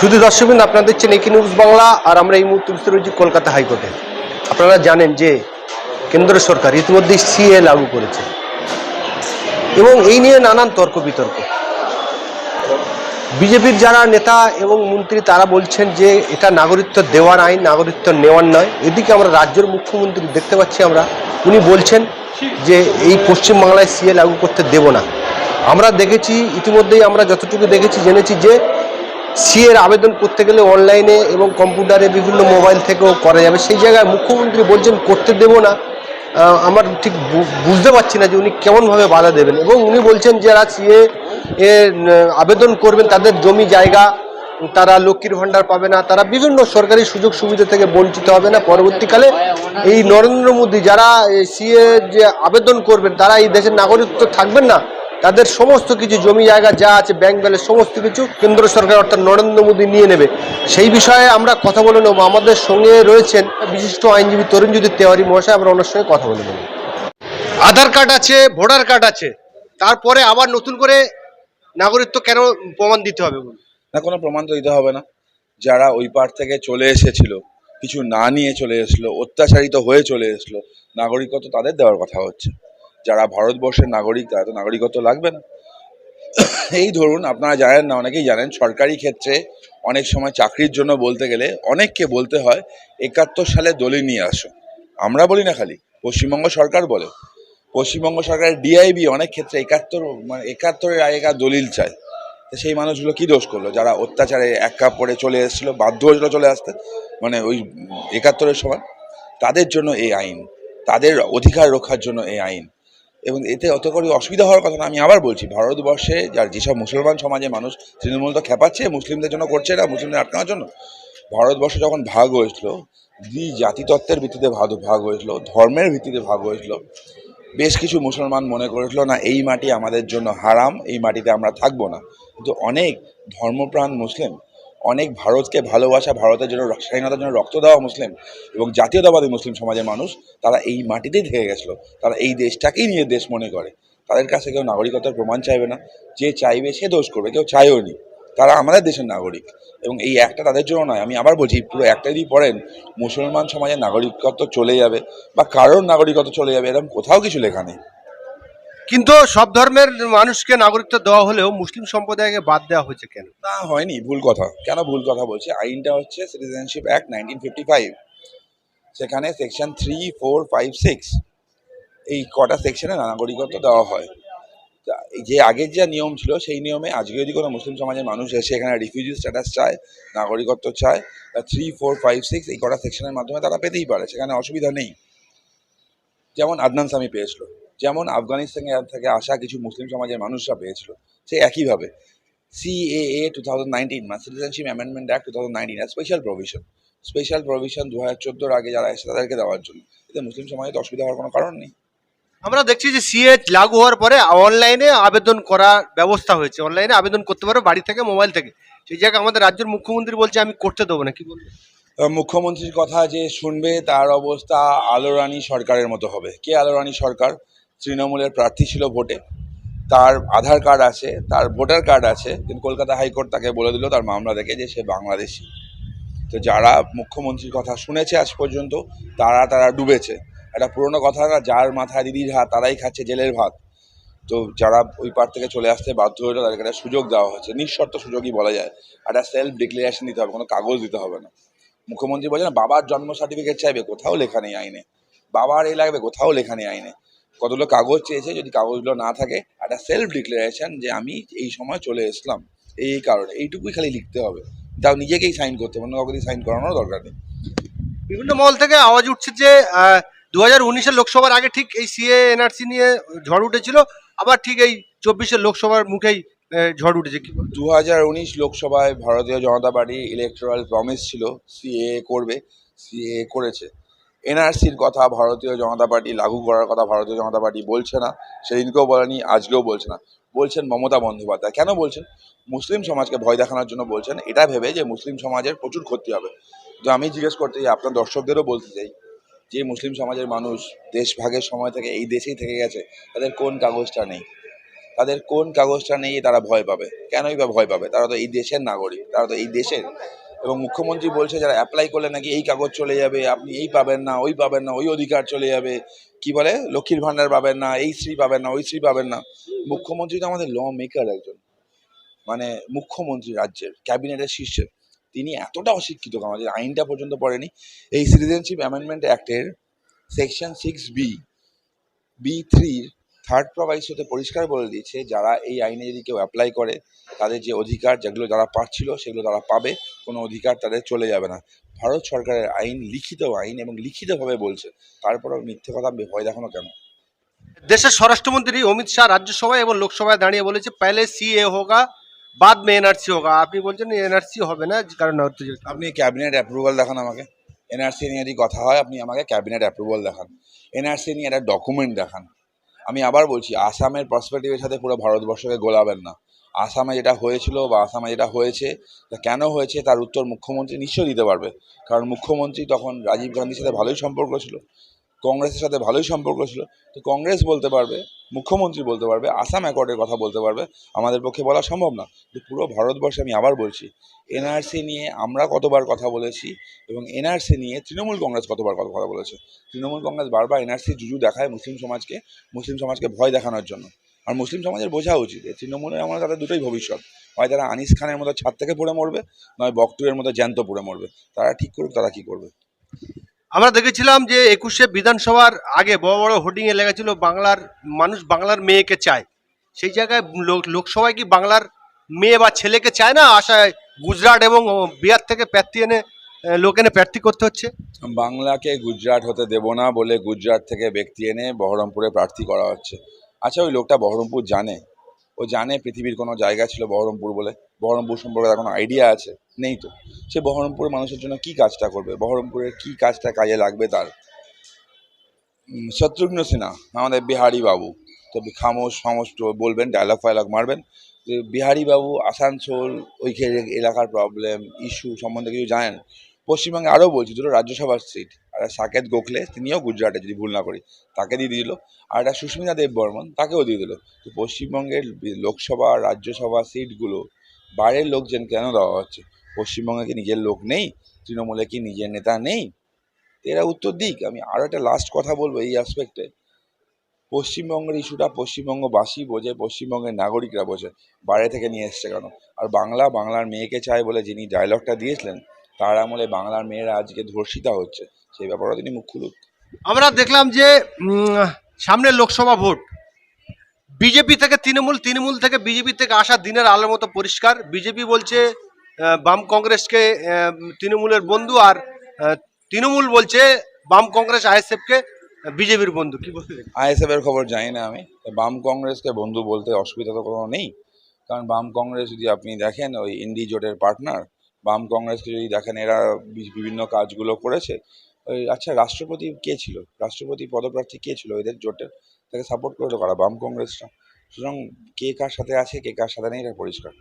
শুধু দর্শকবৃন্দ, আপনারা দেখছেন একি নিউজ বাংলা, আর আমরা এই মুহূর্তে উপস্থিত রয়েছি কলকাতা হাইকোর্টে। আপনারা জানেন যে কেন্দ্র সরকার ইতিমধ্যেই সিএ লাগু করেছে। এবং এই নিয়ে নানান তর্ক বিতর্ক। বিজেপির যারা নেতা এবং মন্ত্রী, তারা বলছেন যে এটা নাগরিকত্ব দেওয়ার আইন নাগরিকত্ব নেওয়ার নয়। এদিকে আমরা রাজ্যের মুখ্যমন্ত্রী দেখতে পাচ্ছি আমরা, উনি বলছেন যে এই পশ্চিমবাংলায় সিএ লাগু করতে দেব না। আমরা দেখেছি, ইতিমধ্যেই আমরা যতটুকু দেখেছি, জেনেছি যে সিএর আবেদন করতে গেলে অনলাইনে এবং কম্পিউটারে বিভিন্ন মোবাইল থেকেও করা যাবে। সেই জায়গায় মুখ্যমন্ত্রী বলছেন, করতে দেব না। আমার ঠিক বুঝতে পারছি না যে উনি কেমনভাবে বাধা দেবেন এবং উনি বলছেন যারা সিএ এ আবেদন করবেন, তাদের জমি জায়গা, তারা লক্ষ্মীর ভাণ্ডার পাবে না, তারা বিভিন্ন সরকারি সুযোগ সুবিধা থেকে বঞ্চিত হবে না। পরবর্তীকালে এই নরেন্দ্র মোদী, যারা সিএ যে আবেদন করবেন, তারা এই দেশের নাগরিকত্ব থাকবেন না? তাদের সমস্ত কিছু জমি জায়গা যা আছে ব্যাংক ব্যালেন্স সমস্ত কিছু কেন্দ্র সরকার অর্থাৎ নরেন্দ্র মোদী নিয়ে নেবে। সেই বিষয়ে আমরা কথা বলে নেব। আমাদের সঙ্গে রয়েছেন বিশিষ্ট আইনজীবী তরুণজ্যোতি তেওয়ারি মহাশয়। আমরা ওনার সঙ্গে কথা বলে নেব। আধার কার্ড আছে, ভোটার কার্ড আছে। তারপরে আবার নতুন করে নাগরিকত্ব কেন প্রমাণ দিতে হবে? না, কোনো প্রমাণ তো দিতে হবে না। যারা ওই পার থেকে চলে এসেছিল, কিছু না নিয়ে চলে এসলো অত্যাচারিত হয়ে চলে এসলো নাগরিকত্ব তাদের দেওয়ার কথা হচ্ছে। যারা ভারতবর্ষের নাগরিক, তারা তো নাগরিকত্ব লাগবে না। এই ধরুন, আপনারা জানেন না, অনেকেই জানেন, সরকারি ক্ষেত্রে অনেক সময় চাকরির জন্য বলতে গেলে অনেককে বলতে হয়, একাত্তর সালে দলিল নিয়ে আসো। আমরা বলি না খালি, পশ্চিমবঙ্গ সরকার বলে। পশ্চিমবঙ্গ সরকারের ডিআইবি অনেক ক্ষেত্রে একাত্তর মানে একাত্তরের আগেকার দলিল চায়। তো সেই মানুষগুলো কি দোষ করল? যারা অত্যাচারে এক কাপ পরে চলে এসেছিল, বাধ্য হয়েছিল চলে আসতে মানে ওই একাত্তরের সময়। তাদের জন্য এই আইন, তাদের অধিকার রক্ষার জন্য এই আইন। এবং এতে অত করে অসুবিধা হওয়ার কথা না, আমি আবার বলছি, ভারতবর্ষে যার যেসব মুসলমান সমাজে মানুষ তৃণমূল তো খেপাচ্ছে, মুসলিমদের জন্য করছে না, মুসলিমদের আটকানোর জন্য। ভারতবর্ষ যখন ভাগ হয়েছিল, দ্বি জাতিতত্ত্বের ভিত্তিতে ভাগ ভাগ হয়েছিল, ধর্মের ভিত্তিতে ভাগ হয়েছিল, বেশ কিছু মুসলমান মনে করেছিল, না, এই মাটি আমাদের জন্য হারাম, এই মাটিতে আমরা থাকব না। কিন্তু অনেক ধর্মপ্রাণ মুসলিম অনেক ভারতকে ভালোবাসা, ভারতের জন্য, স্বাধীনতার জন্য রক্ত দেওয়া মুসলিম এবং জাতীয়তাবাদী মুসলিম সমাজের মানুষ, তারা এই মাটিতেই থেকে গেছিল। তারা এই দেশটাকেই নিয়ে দেশ মনে করে। তাদের কাছে কেউ নাগরিকতার প্রমাণ চাইবে না। যে চাইবে, সে দোষ করবে। কেউ চায়ও নি। তারা আমাদের দেশের নাগরিক। এবং এই একটা তাদের জন্য নয়। আমি আবার বলছি, পুরো একটা যদি পড়েন, মুসলমান সমাজের নাগরিকত্ব চলে যাবে বা কারোর নাগরিকত্ব চলে যাবে, এরকম কোথাও কিছু লেখা নেই। কিন্তু সব ধর্মের মানুষকে নাগরিকত্ব দেওয়া হলেও মুসলিম সম্প্রদায়কে বাদ দেওয়া হয়েছে কেন? না হয়নি, ভুল কথা। কেন ভুল কথা বলছি? আইনটা হচ্ছে citizenship act nineteen fifty five সেখানে section three four five six এই কটা সেকশনে নাগরিকত্ব দেওয়া হয়। যে আগের যা নিয়ম ছিল, সেই নিয়মে আজকে যদি কোনো মুসলিম সমাজের মানুষ এসে এখানে রিফিউজি স্ট্যাটাস চায়, নাগরিকত্ব চায় থ্রি ফোর ফাইভ সিক্স এই কটা সেকশনের মাধ্যমে তারা পেতেই পারে, সেখানে অসুবিধা নেই। যেমন আদনান সামি পেয়েছিল। যেমন আফগানিস্তান থেকে আসা কিছু মুসলিম সমাজের মানুষরা পেয়েছিল সে একইভাবে সিএএ টু থাউজেন্ড নাইনটিন মানে citizenship amendment act two thousand nineteen special provision special provision দু হাজার চোদ্দোর আগে যারা এসে তাদেরকে দেওয়ার জন্য এতে মুসলিম সমাজে অসুবিধা হওয়ার কোনো কারণ নেই। আমরা দেখছি যে সিএ লাগু হওয়ার পরে অনলাইনে আবেদন করার ব্যবস্থা হয়েছে অনলাইনে আবেদন করতে পারো বাড়ি থেকে মোবাইল থেকে। সেই জায়গায় আমাদের রাজ্যের মুখ্যমন্ত্রী বলছে আমি করতে দেবো না কি বলব? মুখ্যমন্ত্রীর কথা যে শুনবে তার অবস্থা আলোরানী সরকারের মতো হবে। কে আলোরানী সরকার? তৃণমূলের প্রার্থী ছিল ভোটে। তার আধার কার্ড আছে, তার ভোটার কার্ড আছে, কিন্তু কলকাতা হাইকোর্ট তাকে বলে দিল, তার মামলা দেখে যে সে বাংলাদেশি। তো যারা মুখ্যমন্ত্রীর কথা শুনেছে আজ পর্যন্ত, তারা তারা ডুবেছে। একটা পুরনো কথা না, যার মাথায় দিদির হাত, তারাই খাচ্ছে জেলের ভাত। তো যারা ওই পার থেকে চলে আসতে বাধ্য হলো তাদেরকে একটা সুযোগ দেওয়া হচ্ছে নিঃশর্ত সুযোগই বলা যায়। একটা সেলফ ডিক্লারেশন দিতে হবে, কোনো কাগজ দিতে হবে না। মুখ্যমন্ত্রী বলছে না বাবার জন্ম সার্টিফিকেট চাইবে, কোথাও লেখা নেই আইনে। বাবার এই লাগবে, কোথাও লেখা নেই আইনে। কতগুলো কাগজ চেয়েছে যদি কাগজগুলো না থাকে একটা সেলফ ডিক্লারেশন যে আমি এই সময় চলে এসলাম এই এই কারণে। এইটুকুই খালি লিখতে হবে। তাও নিজেকেই সাইন করতে হবে অন্য কাউকে সাইন করানোর দরকার নেই। বিভিন্ন মহল থেকে আওয়াজ উঠছে যে দু হাজার উনিশের লোকসভার আগে ঠিক এই সিএ এনআরসি নিয়ে ঝড় উঠেছিল আবার ঠিক এই চব্বিশের লোকসভার মুখেই ঝড় উঠেছে। কি দু হাজার উনিশ লোকসভায় Bharatiya Janata Party electoral promise ছিল সিএ করবে সিএ করেছে। এনআরসির কথা, ভারতীয় জনতা পার্টি লাগু করার কথা ভারতীয় জনতা পার্টি বলছে না, সেদিনকেও বলেনি, আজকেও বলছে না। বলছেন মমতা বন্দ্যোপাধ্যায়। কেন বলছেন? মুসলিম সমাজকে ভয় দেখানোর জন্য বলছেন। এটা ভেবে যে মুসলিম সমাজের প্রচুর ক্ষতি হবে। তো আমি জিজ্ঞেস করতে চাই, আপনার দর্শকদেরও বলতে চাই যে মুসলিম সমাজের মানুষ দেশ ভাগের সময় থেকে এই দেশেই থেকে গেছে, তাদের কোন কাগজটা নেই? তাদের কোন কাগজটা নেই তারা ভয় পাবে? কেনই বা ভয় পাবে? তারা তো এই দেশের নাগরিক, তারা তো এই দেশের এবং মুখ্যমন্ত্রী বলছে যারা অ্যাপ্লাই করলে নাকি এই কাগজ চলে যাবে, আপনি এই পাবেন না, ওই পাবেন না, ওই অধিকার চলে যাবে। কি বলে? লক্ষ্মীর ভাণ্ডার পাবেন না, এই শ্রী পাবেন না, ওই শ্রী পাবেন না। মুখ্যমন্ত্রী তো আমাদের ল মেকার একজন। মানে মুখ্যমন্ত্রী রাজ্যের, ক্যাবিনেটের শীর্ষে তিনি এতটা অশিক্ষিত, আমাদের আইনটা পর্যন্ত পড়েনি। এই সিটিজেনশিপ অ্যামেন্ডমেন্ট অ্যাক্টের সেকশন সিক্স বি বি থ্রির থার্ড প্রভাইস হতে পরিষ্কার বলে দিয়েছে, যারা এই আইনে যদি কেউ অ্যাপ্লাই করে, তাদের যে অধিকার যেগুলো যারা পাচ্ছিল, সেগুলো তারা পাবে। কোনো অধিকার তাদের চলে যাবে না। ভারত সরকারের আইন লিখিত আইন এবং লিখিতভাবে বলছে। তারপরেও মিথ্যে কথা ভয় দেখানো কেন? দেশের স্বরাষ্ট্রমন্ত্রী অমিত শাহ রাজ্যসভায় এবং লোকসভায় দাঁড়িয়ে বলেছে পেলে সিএ হোগা বাদ মে এনআরসি হোগা। আপনি বলছেন এনআরসি হবে না কারণ আপনি ক্যাবিনেট অ্যাপ্রুভাল দেখান আমাকে। এনআরসি নিয়ে যদি কথা হয় আপনি আমাকে ক্যাবিনেট অ্যাপ্রুভাল দেখান। এনআরসি নিয়ে একটা ডকুমেন্ট দেখান। আমি আবার বলছি আসামের পার্সপেক্টিভের সাথে পুরো ভারতবর্ষকে গোলাবেন না। আসামে যেটা হয়েছিল বা আসামে যেটা হয়েছে, তা কেন হয়েছে তার উত্তর মুখ্যমন্ত্রী নিশ্চয়ই দিতে পারবে। কারণ মুখ্যমন্ত্রী তখন রাজীব গান্ধীর সাথে ভালোই সম্পর্ক ছিল, কংগ্রেসের সাথে ভালোই সম্পর্ক ছিল, তো কংগ্রেস বলতে পারবে, মুখ্যমন্ত্রী বলতে পারবে, আসাম অ্যাকর্ডের কথা বলতে পারবে, আমাদের পক্ষে বলা সম্ভব না। তো পুরো ভারতবর্ষে আমি আবার বলছি, এনআরসি নিয়ে আমরা কতবার কথা বলেছি এবং এনআরসি নিয়ে তৃণমূল কংগ্রেস কতবার কথা বলেছে? তৃণমূল কংগ্রেস বারবার এনআরসি জুজু দেখায় মুসলিম সমাজকে মুসলিম সমাজকে ভয় দেখানোর জন্য। আর মুসলিম সমাজের বোঝা উচিত। তৃণমূলের আমরা তাদের দুটোই ভবিষ্যৎ। হয় তারা আনিস খানের মতো ছাদ থেকে পড়ে মরবে নয় বকটুয়ের মতো জ্যান্ত পড়ে মরবে। তারা ঠিক করুক তারা কি করবে? আমরা দেখেছিলাম যে একুশে বিধানসভার আগে বড় বড় হোর্ডিংয়ে এ লেগেছিল বাংলার মানুষ বাংলার মেয়েকে চায়। সেই জায়গায় লোক- লোকসভায় কি বাংলার মেয়ে বা ছেলেকে চায় না? আশায় গুজরাট এবং বিহার থেকে প্রার্থী এনে লোক এনে প্রার্থী করতে হচ্ছে। বাংলাকে গুজরাট হতে দেব না বলে গুজরাট থেকে ব্যক্তি এনে বহরমপুরে প্রার্থী করা হচ্ছে। আচ্ছা ওই লোকটা বহরমপুর জানে। ও জানে পৃথিবীর কোনো জায়গা ছিল বহরমপুর বলে। বহরমপুর সম্পর্কে তার কোনো আইডিয়া আছে? নেই তো। সে বহরমপুরের মানুষের জন্য কি কাজটা করবে? বহরমপুরের কি কাজটা কাজে লাগবে তার? শত্রুঘ্ন সিনহা, আমাদের বিহারি বাবু। তো খামোশ ফামোশ বলবেন ডায়লগ ফায়লগ মারবেন। যে বিহারি বাবু, আসানসোল, ওই এলাকার প্রবলেম ইস্যু সম্বন্ধে কিছু জানেন? পশ্চিমবঙ্গে আরও বলছি, দুটো রাজ্যসভার সিট একটা সাকেত গোখলে, তিনিও গুজরাটে, যদি ভুল না করি, তাকে দিয়ে দিল। আর একটা সুস্মিতা দেব বর্মন, তাকেও দিয়ে দিল। তো পশ্চিমবঙ্গের লোকসভা, রাজ্যসভা সিটগুলো, বাইরের লোকজন কেন দেওয়া হচ্ছে? পশ্চিমবঙ্গে কি নিজের লোক নেই? তৃণমূলে কি নিজের নেতা নেই? এরা উত্তর দিক। আমি আরও একটা লাস্ট কথা বলব এই অ্যাসপেক্টে পশ্চিমবঙ্গের ইস্যুটা পশ্চিমবঙ্গবাসী বোঝে, পশ্চিমবঙ্গের নাগরিকরা বোঝে। বাইরে থেকে নিয়ে এসছে কেন? আর বাংলা, বাংলার মেয়েকে চায় বলে যিনি ডায়লগটা দিয়েছিলেন তার আমলে বাংলার মেয়েরা আজকে ধর্ষিতা হচ্ছে সেই ব্যাপারে তিনি মুখ খুলুক। আমরা দেখলাম যে সামনে লোকসভা ভোট বিজেপি থেকে তৃণমূল তৃণমূল থেকে বিজেপি থেকে আসা দিনের আলোর মতো পরিষ্কার। বিজেপি বলছে বাম কংগ্রেসকে তৃণমূলের বন্ধু আর তৃণমূল বলছে বাম কংগ্রেস আইএসএফকে বিজেপির বন্ধু। কি বলতে আইএসএফ এর খবর জানি না আমি বাম কংগ্রেসকে বন্ধু বলতে অসুবিধা তো কোনো নেই। কারণ বাম কংগ্রেস যদি আপনি দেখেন ওই ইন্ডি জোটের পার্টনার বাম কংগ্রেসকে যদি দেখেন এরা বিভিন্ন কাজগুলো করেছে আচ্ছা রাষ্ট্রপতি কে ছিল? রাষ্ট্রপতি পদপ্রার্থী কে ছিল এদের জোটের? তাকে সাপোর্ট করে তো করা? বাম কংগ্রেসটা সুতরাং কে কার সাথে আছে, কে কার সাথে নেই, এটা পরিষ্কার।